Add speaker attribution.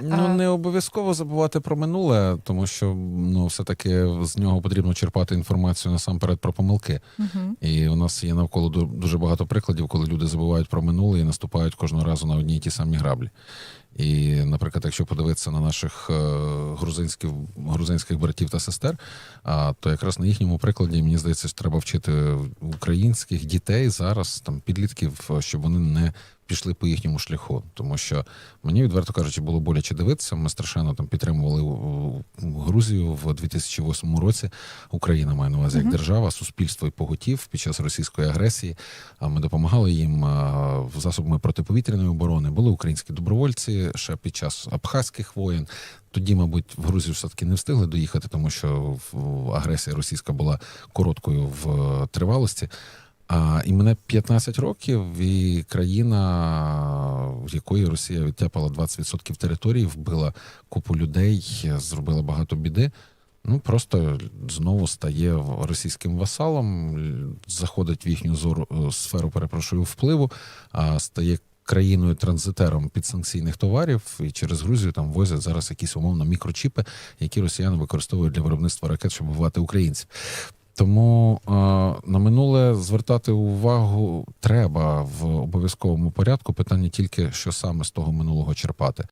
Speaker 1: Ну не обов'язково забувати про минуле, тому що ну все-таки з нього потрібно черпати інформацію насамперед про помилки.
Speaker 2: Угу.
Speaker 1: І у нас є навколо дуже багато прикладів, коли люди забувають про минуле і наступають кожного разу на одні й ті самі граблі. І, наприклад, якщо подивитися на наших е, грузинських, грузинських братів та сестер, то якраз на їхньому прикладі, мені здається, що треба вчити українських дітей зараз, там підлітків, щоб вони не пішли по їхньому шляху. Тому що мені, відверто кажучи, було боляче дивитися. Ми страшенно там підтримували у Грузію в 2008 році. Україна має на увазі як держава, суспільство і поготів під час російської агресії. А ми допомагали їм засобами протиповітряної оборони. Були українські добровольці ще під час абхазьких воєн. Тоді, мабуть, в Грузію все-таки не встигли доїхати, тому що агресія російська була короткою в е, тривалості. А і мене 15 років, і країна, в якої Росія відтяпала 20% території, вбила купу людей, зробила багато біди. Ну просто знову стає російським васалом, заходить в їхню зору е, сферу, перепрошую, впливу, а стає країною транзитером підсанкційних товарів, і через Грузію там возять зараз якісь умовно мікрочіпи, які росіяни використовують для виробництва ракет, щоб вбивати українців. Тому е, на минуле звертати увагу треба в обов'язковому порядку. Питання тільки що саме з того минулого черпати.